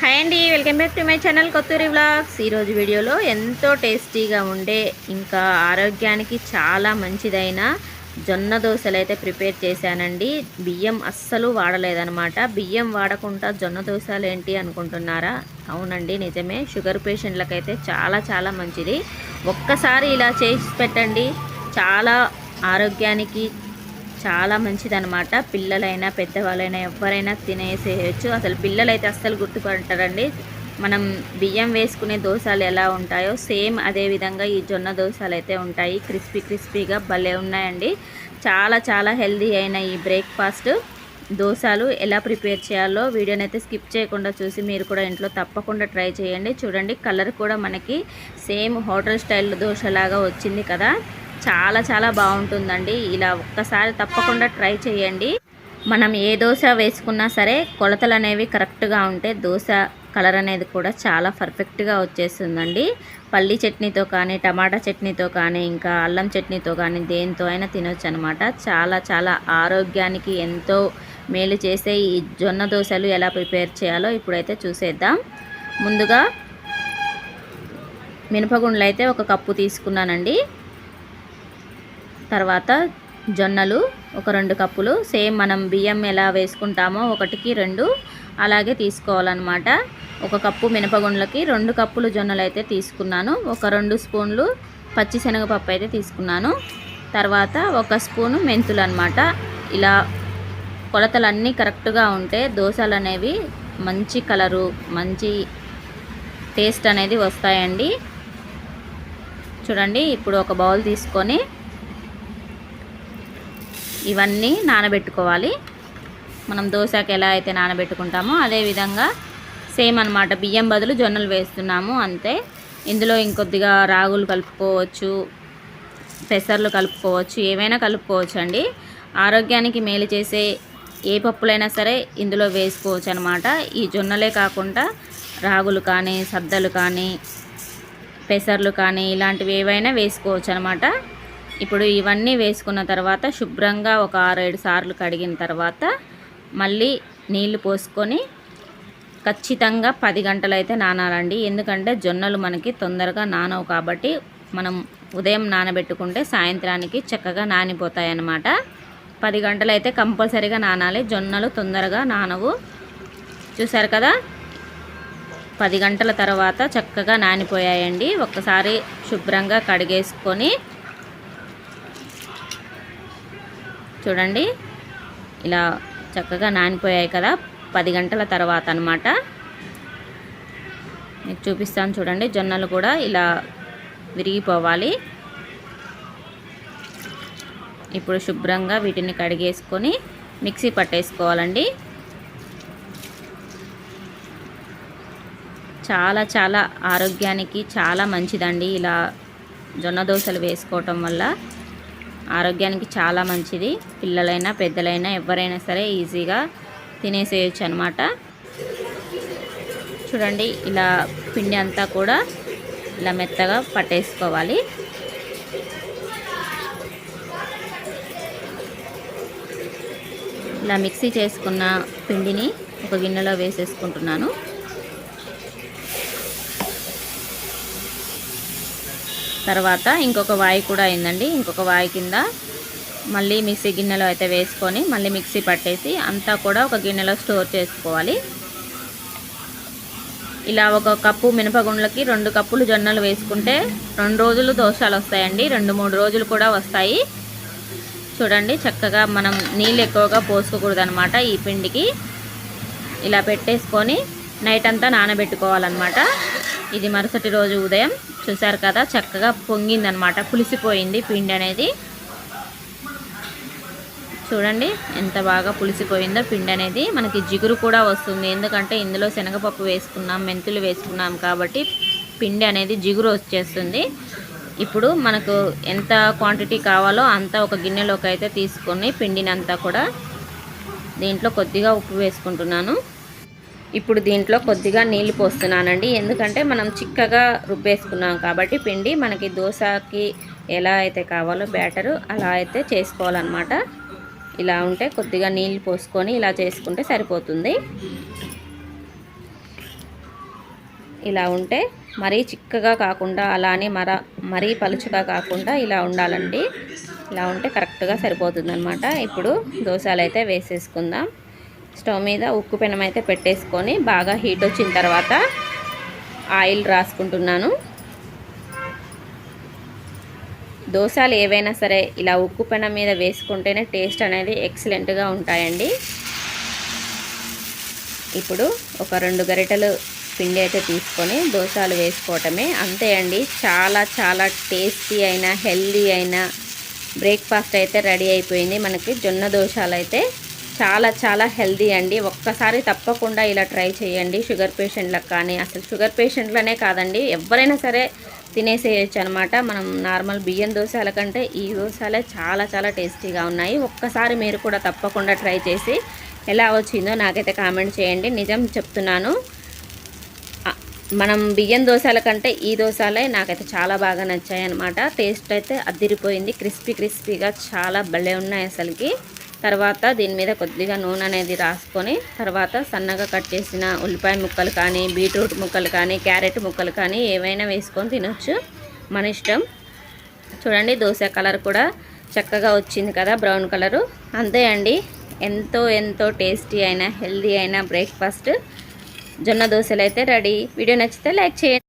Hi అండి welcome back to my channel Kothuri vlogs. ఈరోజు వీడియోలో ఎంతో టేస్టీగా ఉండే ఇంకా ఆరోగ్యానికి చాలా మంచిదైన జొన్న దోశలు అయితే ప్రిపేర్ చేశానండి. బియ్యం అస్సలు వాడలేదనమాట బియ్యం వాడకుండా జొన్న దోశలు ఏంటి అనుకుంటున్నారా? అవునండి నిజమే. షుగర్ పేషెంట్లకైతే చాలా చాలా మంచిది. ఒక్కసారి ఇలా చేసి పెట్టండి. చాలా ఆరోగ్యానికి చాలా మంచిదనమాట పిల్లలైనా పెద్దవాళ్ళైనా ఎవరైనా తినేసేయచ్చు. అసలు పిల్లలైతే అస్సలు గుర్తుపడతారండి మనం బియ్యం వేసుకునే దోశలు ఎలా ఉంటాయో సేమ్ అదే విధంగా ఈ జొన్న దోశలు అయితే ఉంటాయి. క్రిస్పీ క్రిస్పీగా భలే ఉన్నాయండి. చాలా చాలా హెల్దీ అయిన ఈ బ్రేక్ఫాస్ట్. దోశలు ఎలా ప్రిపేర్ చేయాలో వీడియోని అయితే స్కిప్ చేయకుండా చూసి మీరు కూడా ఇంట్లో తప్పకుండా ట్రై చేయండి. చూడండి కలర్ కూడా మనకి సేమ్ హోటల్ స్టైల్ దోశలాగా వచ్చింది కదా. చాలా చాలా బాగుంటుందండి. ఇలా ఒక్కసారి తప్పకుండా ట్రై చేయండి. మనం ఏ దోశ వేసుకున్నా సరే కొలతలు అనేవి కరెక్ట్గా ఉంటే దోశ కలర్ అనేది కూడా చాలా పర్ఫెక్ట్గా వచ్చేస్తుందండి. పల్లి చట్నీతో కానీ టమాటా చట్నీతో కానీ ఇంకా అల్లం చట్నీతో కానీ దేనితో అయినా తినొచ్చు అనమాట చాలా చాలా ఆరోగ్యానికి ఎంతో మేలు చేసే ఈ జొన్న దోశలు ఎలా ప్రిపేర్ చేయాలో ఇప్పుడైతే చూసేద్దాం. ముందుగా మినపగుండ్లు అయితే ఒక కప్పు తీసుకున్నానండి. తర్వాత జొన్నలు ఒక రెండు కప్పులు. సేమ్ మనం బియ్యం ఎలా వేసుకుంటామో ఒకటికి రెండు అలాగే తీసుకోవాలన్నమాట. ఒక కప్పు మినపగుండ్లకి రెండు కప్పులు జొన్నలు అయితే తీసుకున్నాను. ఒక రెండు స్పూన్లు పచ్చిశనగపప్పు అయితే తీసుకున్నాను. తర్వాత ఒక స్పూను మెంతులు అనమాట ఇలా కొలతలన్నీ కరెక్ట్గా ఉంటే దోశలు అనేవి మంచి కలరు మంచి టేస్ట్ అనేది వస్తాయండి. చూడండి ఇప్పుడు ఒక బౌల్ తీసుకొని ఇవన్నీ నానబెట్టుకోవాలి. మనం దోశకి ఎలా అయితే నానబెట్టుకుంటామో అదే విధంగా సేమ్ అనమాట బియ్యం బదులు జొన్నలు వేస్తున్నాము అంతే. ఇందులో ఇంకొద్దిగా రాగులు కలుపుకోవచ్చు పెసర్లు కలుపుకోవచ్చు ఏవైనా కలుపుకోవచ్చు అండి ఆరోగ్యానికి మేలు చేసే ఏ పప్పులైనా సరే ఇందులో వేసుకోవచ్చు అనమాట ఈ జొన్నలే కాకుండా రాగులు కానీ సద్దలు కానీ పెసర్లు కానీ ఇలాంటివి ఏవైనా వేసుకోవచ్చు అనమాట ఇప్పుడు ఇవన్నీ వేసుకున్న తర్వాత శుభ్రంగా ఒక ఆరేడు సార్లు కడిగిన తర్వాత మళ్ళీ నీళ్ళు పోసుకొని ఖచ్చితంగా పది గంటలైతే నానాలండి. ఎందుకంటే జొన్నలు మనకి తొందరగా నానవు కాబట్టి మనం ఉదయం నానబెట్టుకుంటే సాయంత్రానికి చక్కగా నానిపోతాయి అన్నమాట పది గంటలైతే కంపల్సరీగా నానాలి. జొన్నలు తొందరగా నానవు. చూసారు కదా? పది గంటల తర్వాత చక్కగా నానిపోయాయండి. ఒక్కసారి శుభ్రంగా కడిగేసుకొని చూడండి. ఇలా చక్కగా నానిపోయాయి కదా పది గంటల తర్వాత అనమాట మీకు చూపిస్తాను చూడండి జొన్నలు కూడా ఇలా విరిగిపోవాలి. ఇప్పుడు శుభ్రంగా వీటిని కడిగేసుకొని మిక్సీ పట్టేసుకోవాలండి. చాలా చాలా ఆరోగ్యానికి చాలా మంచిదండి ఇలా జొన్న దోశలు వేసుకోవటం వల్ల. ఆరోగ్యానికి చాలా మంచిది. పిల్లలైనా పెద్దలైనా ఎవరైనా సరే ఈజీగా తినేసేయచ్చు అనమాట చూడండి ఇలా పిండి అంతా కూడా ఇలా మెత్తగా పట్టేసుకోవాలి. ఇలా మిక్సీ చేసుకున్న పిండిని ఒక గిన్నెలో వేసేసుకుంటున్నాను. తర్వాత ఇంకొక వాయి కూడా అయిందండి. ఇంకొక వాయి కింద మళ్ళీ మిక్సీ గిన్నెలో అయితే వేసుకొని మళ్ళీ మిక్సీ పట్టేసి అంతా కూడా ఒక గిన్నెలో స్టోర్ చేసుకోవాలి. ఇలా ఒక కప్పు మినపగుండ్లకి రెండు కప్పులు జొన్నలు వేసుకుంటే రెండు రోజులు దోషాలు వస్తాయండి. రెండు మూడు రోజులు కూడా వస్తాయి. చూడండి చక్కగా మనం నీళ్ళు ఎక్కువగా పోసుకోకూడదు అనమాట ఈ పిండికి. ఇలా పెట్టేసుకొని నైట్ అంతా నానబెట్టుకోవాలన్నమాట. ఇది మరుసటి రోజు ఉదయం. చూసారు కదా చక్కగా పొంగిందనమాట పులిసిపోయింది పిండి అనేది. చూడండి ఎంత బాగా పులిసిపోయిందో పిండి అనేది. మనకి జిగురు కూడా వస్తుంది. ఎందుకంటే ఇందులో శనగపప్పు వేసుకున్నాం మెంతులు వేసుకున్నాం కాబట్టి పిండి అనేది జిగురు వచ్చేస్తుంది. ఇప్పుడు మనకు ఎంత క్వాంటిటీ కావాలో అంత ఒక గిన్నెలోకి అయితే తీసుకొని పిండినంతా కూడా దీంట్లో కొద్దిగా ఉప్పు వేసుకుంటున్నాను. ఇప్పుడు దీంట్లో కొద్దిగా నీళ్ళు పోస్తున్నానండి. ఎందుకంటే మనం చిక్కగా రుబ్బేసుకున్నాం కాబట్టి పిండి మనకి దోశకి ఎలా అయితే కావాలో బ్యాటరు అలా అయితే చేసుకోవాలన్నమాట. ఇలా ఉంటే కొద్దిగా నీళ్ళు పోసుకొని ఇలా చేసుకుంటే సరిపోతుంది. ఇలా ఉంటే మరీ చిక్కగా కాకుండా అలానే మర మరీ పలుచగా కాకుండా ఇలా ఉండాలండి. ఇలా ఉంటే కరెక్ట్గా సరిపోతుంది అనమాట ఇప్పుడు దోశలు అయితే వేసేసుకుందాం. స్టవ్ మీద ఉక్కు పెనం అయితే పెట్టేసుకొని బాగా హీట్ వచ్చిన తర్వాత ఆయిల్ రాసుకుంటున్నాను. దోశలు ఏవైనా సరే ఇలా ఉక్కు పెనం మీద వేసుకుంటేనే టేస్ట్ అనేది ఎక్సలెంట్గా ఉంటాయండి. ఇప్పుడు ఒక రెండు గరిటెలు పిండి అయితే తీసుకొని దోశలు వేసుకోవటమే. అంతే అండి చాలా చాలా టేస్టీ అయిన హెల్దీ అయిన బ్రేక్ఫాస్ట్ అయితే రెడీ అయిపోయింది. మనకి జొన్న దోశలు అయితే చాలా చాలా హెల్దీ అండి. ఒక్కసారి తప్పకుండా ఇలా ట్రై చేయండి. షుగర్ పేషెంట్లకు కానీ అసలు షుగర్ పేషెంట్లనే కాదండి. ఎవరైనా సరే తినేసేయచ్చు అనమాట మనం నార్మల్ బియ్యం దోశల కంటే ఈ దోశలే చాలా చాలా టేస్టీగా ఉన్నాయి. ఒక్కసారి మీరు కూడా తప్పకుండా ట్రై చేసి ఎలా వచ్చిందో నాకైతే కామెంట్ చేయండి. నిజం చెప్తున్నాను. మనం బియ్యం దోశల కంటే ఈ దోశలే నాకైతే చాలా బాగా నచ్చాయి అనమాట టేస్ట్ అయితే అదిరిపోయింది. క్రిస్పీ క్రిస్పీగా చాలా భలే ఉన్నాయి అసలుకి. తర్వాత దీని మీద కొద్దిగా నూనె అనేది రాసుకొని తర్వాత సన్నగా కట్ చేసిన ఉల్లిపాయ ముక్కలు కానీ బీట్రూట్ ముక్కలు కానీ క్యారెట్ ముక్కలు కానీ ఏవైనా వేసుకొని తినొచ్చు. మన ఇష్టం. చూడండి దోశ కలర్ కూడా చక్కగా వచ్చింది కదా బ్రౌన్ కలరు. అంతే అండి. ఎంతో ఎంతో టేస్టీ అయిన హెల్దీ అయిన బ్రేక్ఫాస్ట్. జొన్న దోశలు అయితే రెడీ. వీడియో నచ్చితే లైక్ చేయండి.